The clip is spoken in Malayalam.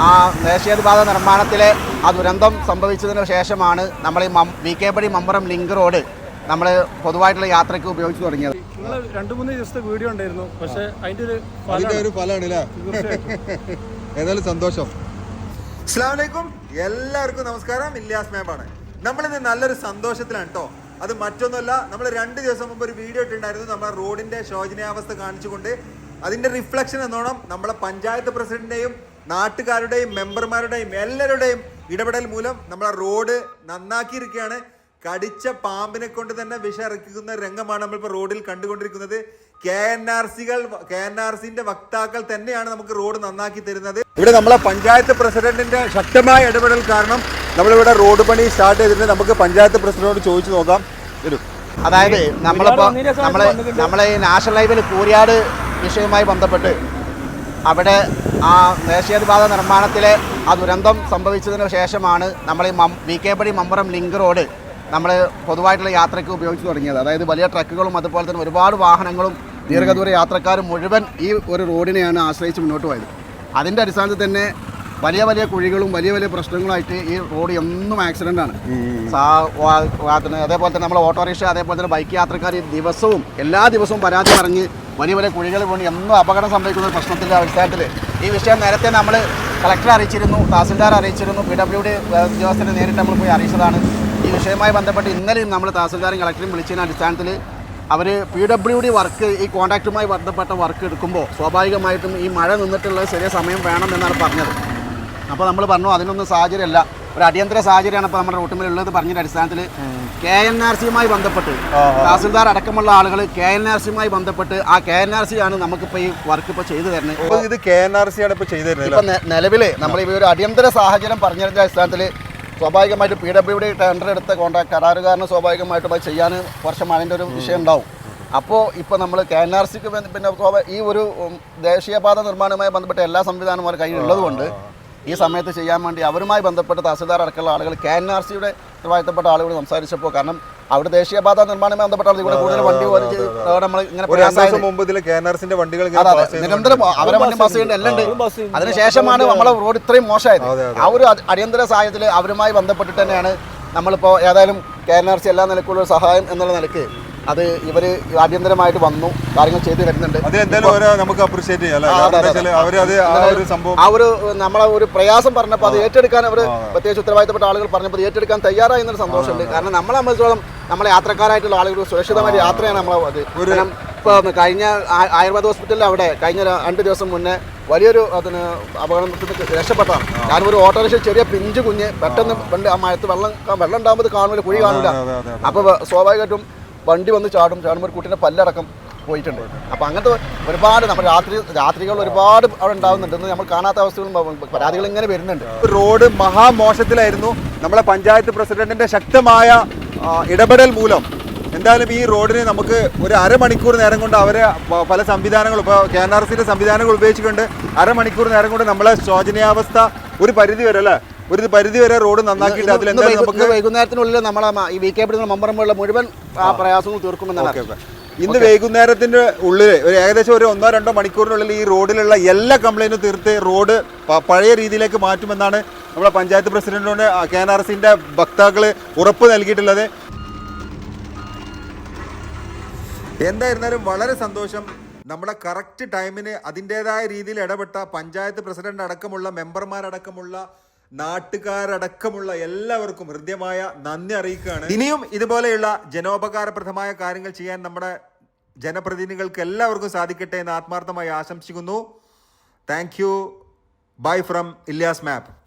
ആ ദേശീയപാത നിർമ്മാണത്തിലെ ആ ദുരന്തം സംഭവിച്ചതിന് ശേഷമാണ് നമ്മൾ ഈ മം- വി കെ പടി മമ്പറം ലിങ്ക് റോഡ് നമ്മൾ പൊതുവായിട്ടുള്ള യാത്രയ്ക്ക് ഉപയോഗിച്ച് തുടങ്ങിയത്. നിങ്ങൾ രണ്ട് മൂന്ന് ദിവസത്തെ വീഡിയോ ഉണ്ടായിരുന്നു. പക്ഷേ അതിന്റെ ഒരു ഒരു ഫലമാണ് ഏതായാലും സന്തോഷം. അസ്ലാമലൈക്കും എല്ലാവർക്കും നമസ്കാരം. ഇല്യാസ് മാമാണ്. നമ്മളിന്ന് നല്ലൊരു സന്തോഷത്തിലാണ് കേട്ടോ അത് മറ്റൊന്നുമല്ല നമ്മൾ രണ്ട് ദിവസം മുമ്പ് ഒരു വീഡിയോ ഇട്ടുണ്ടായിരുന്നു നമ്മുടെ റോഡിന്റെ ശോചനീയാവസ്ഥ കാണിച്ചുകൊണ്ട് അതിന്റെ റിഫ്ലക്ഷൻ എന്നോണം നമ്മളെ പഞ്ചായത്ത് പ്രസിഡന്റിന്റെയും നാട്ടുകാരുടെയും മെമ്പർമാരുടെയും എല്ലാവരുടെയും ഇടപെടൽ മൂലം നമ്മളെ റോഡ് നന്നാക്കിയിരിക്കുകയാണ്. കടിച്ച പാമ്പിനെ കൊണ്ട് തന്നെ വിഷറിക്കുന്ന രംഗമാണ് നമ്മളിപ്പോൾ റോഡിൽ കണ്ടുകൊണ്ടിരിക്കുന്നത്. കെ എൻ ആർ സികൾ കെ എൻ ആർ സിന്റെ വക്താക്കൾ തന്നെയാണ് നമുക്ക് റോഡ് നന്നാക്കി തരുന്നത്. ഇവിടെ നമ്മളെ പഞ്ചായത്ത് പ്രസിഡന്റിന്റെ ശക്തമായ ഇടപെടൽ കാരണം നമ്മളിവിടെ റോഡ് പണി സ്റ്റാർട്ട് ചെയ്തിട്ട് നമുക്ക് പഞ്ചായത്ത് പ്രസിഡന്റിനോട് ചോദിച്ചു നോക്കാം. വരും. അതായത് നമ്മളിപ്പോൾ നമ്മളെ. നമ്മളെ ഈ നാഷണൽ ഹൈവേയിൽ കൂരിയാട് വിഷയവുമായി ബന്ധപ്പെട്ട് അവിടെ ആ ദേശീയപാത നിർമ്മാണത്തിലെ ആ ദുരന്തം സംഭവിച്ചതിന് ശേഷമാണ് നമ്മൾ ഈ മം വി കെ പടി മമ്പറം ലിങ്ക് റോഡ് നമ്മൾ പൊതുവായിട്ടുള്ള യാത്രയ്ക്ക് ഉപയോഗിച്ച് തുടങ്ങിയത്. അതായത് വലിയ ട്രക്കുകളും അതുപോലെ തന്നെ ഒരുപാട് വാഹനങ്ങളും ദീർഘദൂര യാത്രക്കാരും മുഴുവൻ ഈ ഒരു റോഡിനെയാണ് ആശ്രയിച്ച് മുന്നോട്ട് പോയത്. അതിന്റെ അടിസ്ഥാനത്തിൽ തന്നെ വലിയ വലിയ കുഴികളും വലിയ വലിയ പ്രശ്നങ്ങളായിട്ട് ഈ റോഡ് എന്നും ആക്സിഡന്റ് ആണ്. അതേപോലെ തന്നെ നമ്മൾ ഓട്ടോറിക്ഷ അതേപോലെ തന്നെ ബൈക്ക് യാത്രക്കാർ ഈ ദിവസവും എല്ലാ ദിവസവും പരാതി പറഞ്ഞ് വലിയ വലിയ കുഴികൾ പോണി എന്നും അപകടം സംഭവിക്കുന്ന ഒരു പ്രശ്നത്തിന്റെ അടിസ്ഥാനത്തിൽ ഈ വിഷയം നേരത്തെ നമ്മൾ കളക്ടറെ അറിയിച്ചിരുന്നു തഹസിൽദാർ അറിയിച്ചിരുന്നു പി ഡബ്ല്യു ഡി ഉദ്യോഗസ്ഥരെ നേരിട്ട് നമ്മൾ പോയി അറിയിച്ചതാണ്. ഈ വിഷയവുമായി ബന്ധപ്പെട്ട് ഇന്നലെയും നമ്മൾ തഹസിൽദാരും കളക്ടറും വിളിച്ചതിന്റെ അടിസ്ഥാനത്തിൽ അവർ പി ഡബ്ല്യു ഡി വർക്ക് ഈ കോൺട്രാക്റ്റുമായി ബന്ധപ്പെട്ട വർക്ക് എടുക്കുമ്പോൾ സ്വാഭാവികമായിട്ടും ഈ മഴ നിന്നിട്ടുള്ള ചെറിയ സമയം വേണം എന്നാണ് പറഞ്ഞത്. അപ്പോൾ നമ്മൾ പറഞ്ഞു അതിനൊന്നും സാഹചര്യമല്ല. ഒരു അടിയന്തര സാഹചര്യമാണ് ഇപ്പോൾ നമ്മുടെ റൂട്ടിൽ ഉള്ളത് പറഞ്ഞതിന്റെ അടിസ്ഥാനത്തിൽ കെ എൻ ആർ സിയുമായി ബന്ധപ്പെട്ട് തഹസിൽദാർ അടക്കമുള്ള ആളുകൾ കെ എൻ ആർ സിയുമായി ബന്ധപ്പെട്ട് ആ കെ എൻ ആർ സി ആണ് നമുക്കിപ്പോൾ ഈ വർക്ക് ഇപ്പോൾ ചെയ്തു തരുന്നത്. ഇത് കെ എൻ ആർ സി ആണ് ഇപ്പോൾ ചെയ്തു തരുന്നത് ഇപ്പം നിലവിൽ നമ്മൾ ഈ ഒരു അടിയന്തര സാഹചര്യം പറഞ്ഞതിന്റെ അടിസ്ഥാനത്തിൽ സ്വാഭാവികമായിട്ട് പി ഡബ്ല്യു ഡി ടെൻഡർ എടുത്ത കോൺട്രാക്ട് കരാറുകാരന് സ്വാഭാവികമായിട്ടും അത് ചെയ്യാൻ കുറച്ച് മഴന്റെ ഒരു വിഷയം ഉണ്ടാവും. അപ്പോൾ ഇപ്പോൾ നമ്മൾ കെ എൻ ആർ സിക്ക് പിന്നെ ഈ ഒരു ദേശീയപാത നിർമ്മാണവുമായി ബന്ധപ്പെട്ട എല്ലാ സംവിധാനവും അവർ കയ്യിൽ ഉള്ളതുകൊണ്ട് ഈ സമയത്ത് ചെയ്യാൻ വേണ്ടി അവരുമായി ബന്ധപ്പെട്ട് തഹസിൽദാർ അടക്കമുള്ള ആളുകൾ കെ എൻ ആർ സിയുടെ ഉത്തരവാദിത്തപ്പെട്ട ആളുകൾ സംസാരിച്ചപ്പോൾ കാരണം അവിടെ ദേശീയപാത നിർമ്മാണവുമായി ബന്ധപ്പെട്ട ആളുകൾ ഇവിടെ കൂടുതൽ വണ്ടി ഓരോ നമ്മൾ ഇങ്ങനെ വണ്ടികൾ. നിരന്തരം അവരെ വണ്ടി ബസ് എല്ലാം ഉണ്ട്. bus അതിനുശേഷമാണ് നമ്മളെ റോഡ് ഇത്രയും മോശമായത്. ആ ഒരു അടിയന്തര സാഹചര്യത്തിൽ അവരുമായി ബന്ധപ്പെട്ടിട്ട് തന്നെയാണ് നമ്മളിപ്പോൾ ഏതായാലും കെ എൻ ആർ സി എല്ലാ നിലക്കുള്ള സഹായം എന്നുള്ള നിലയ്ക്ക് അത് ഇവർ ആഭ്യന്തരമായിട്ട് വന്നു കാര്യങ്ങൾ ചെയ്തു തരുന്നുണ്ട്. നമുക്ക് അപ്രീഷിയേറ്റ് ചെയ്യാം ആ, ഒരു നമ്മളെ ഒരു പ്രയാസം പറഞ്ഞപ്പോൾ അത് ഏറ്റെടുക്കാൻ അവർ പ്രത്യേകിച്ച് ഉത്തരവാദിത്തപ്പെട്ട ആളുകൾ പറഞ്ഞപ്പോൾ അത് ഏറ്റെടുക്കാൻ തയ്യാറായി എന്നൊരു സന്തോഷമുണ്ട്. കാരണം നമ്മളെ സംബന്ധിച്ചോളം നമ്മളെ യാത്രക്കാരായിട്ടുള്ള ആളുകൾ സുരക്ഷിതമായ യാത്രയാണ് നമ്മളെ ഇപ്പോൾ കഴിഞ്ഞ ആയുർവേദ ഹോസ്പിറ്റലിൽ അവിടെ കഴിഞ്ഞ രണ്ട് ദിവസം മുന്നേ വലിയൊരു അതിന് അപകടത്തിൽ രക്ഷപ്പെട്ടതാണ്. കാരണം ഒരു ഓട്ടോറിക്ഷ ചെറിയ പിഞ്ചു കുഞ്ഞ് പെട്ടെന്ന് ആ. മഴത്ത് വെള്ളം വെള്ളം ഉണ്ടാകുമ്പോൾ കാണൂല കുഴി കാണില്ല അപ്പോൾ സ്വാഭാവികമായിട്ടും വണ്ടി വന്ന് ചാടും ചാടുമ്പോൾ കുട്ടീന്റെ പല്ലടക്കം പോയിട്ടുണ്ട്. അപ്പോൾ അങ്ങനത്തെ ഒരുപാട് നമ്മൾ രാത്രി രാത്രികൾ ഒരുപാട് അവിടെ ഉണ്ടാകുന്നുണ്ട് എന്ന് നമ്മൾ കാണാത്ത അവസ്ഥകളും പരാതികൾ ഇങ്ങനെ വരുന്നുണ്ട്. റോഡ് മഹാമോശത്തിലായിരുന്നു. നമ്മളെ പഞ്ചായത്ത് പ്രസിഡന്റിന്റെ ശക്തമായ ഇടപെടൽ മൂലം. എന്തായാലും ഈ റോഡിന് നമുക്ക് ഒരു അരമണിക്കൂർ നേരം കൊണ്ട് അവരെ പല സംവിധാനങ്ങളും ഇപ്പോൾ കെ എൻ ആർ സിയുടെ സംവിധാനങ്ങൾ ഉപയോഗിച്ചിട്ടുണ്ട് അരമണിക്കൂർ നേരം കൊണ്ട് നമ്മളെ ശോചനീയാവസ്ഥ ഒരു പരിധി വരെ അല്ലേ? ഒരു പരിധി വരെ റോഡ് നന്നാക്കിയിട്ട് അതിൽ നമുക്ക് വൈകുന്നേരത്തിനുള്ളിൽ നമ്മൾ ഈ വി കെ പിടുന്ന മമ്പറമ്പുള്ള മുഴുവൻ ആ പ്രയാസങ്ങൾ തീർക്കുമെന്നാണ്. ഇന്ന് വൈകുന്നേരത്തിന്റെ ഉള്ളിൽ ഒരു ഏകദേശം ഒരു ഒന്നോ രണ്ടോ മണിക്കൂറിനുള്ളിൽ ഈ റോഡിലുള്ള എല്ലാ കംപ്ലൈന്റും തീർത്ത് റോഡ് പഴയ രീതിയിലേക്ക് മാറ്റുമെന്നാണ് നമ്മുടെ പഞ്ചായത്ത് പ്രസിഡന്റിനോട് കെ എൻ ആർ സിന്റെ വക്താക്കൾ ഉറപ്പ് നൽകിയിട്ടുള്ളത്. എന്തായിരുന്നാലും വളരെ സന്തോഷം. നമ്മുടെ കറക്റ്റ് ടൈമിന് അതിന്റെതായ രീതിയിൽ ഇടപെട്ട പഞ്ചായത്ത് പ്രസിഡന്റ് അടക്കമുള്ള മെമ്പർമാരടക്കമുള്ള നാട്ടുകാരടക്കമുള്ള എല്ലാവർക്കും ഹൃദ്യമായ നന്ദി അറിയിക്കുകയാണ്. ഇനിയും ഇതുപോലെയുള്ള ജനോപകാരപ്രദമായ കാര്യങ്ങൾ ചെയ്യാൻ നമ്മുടെ ജനപ്രതിനിധികൾക്ക് എല്ലാവർക്കും സാധിക്കട്ടെ എന്ന് ആത്മാർത്ഥമായി ആശംസിക്കുന്നു. Thank you bye from Ilyas map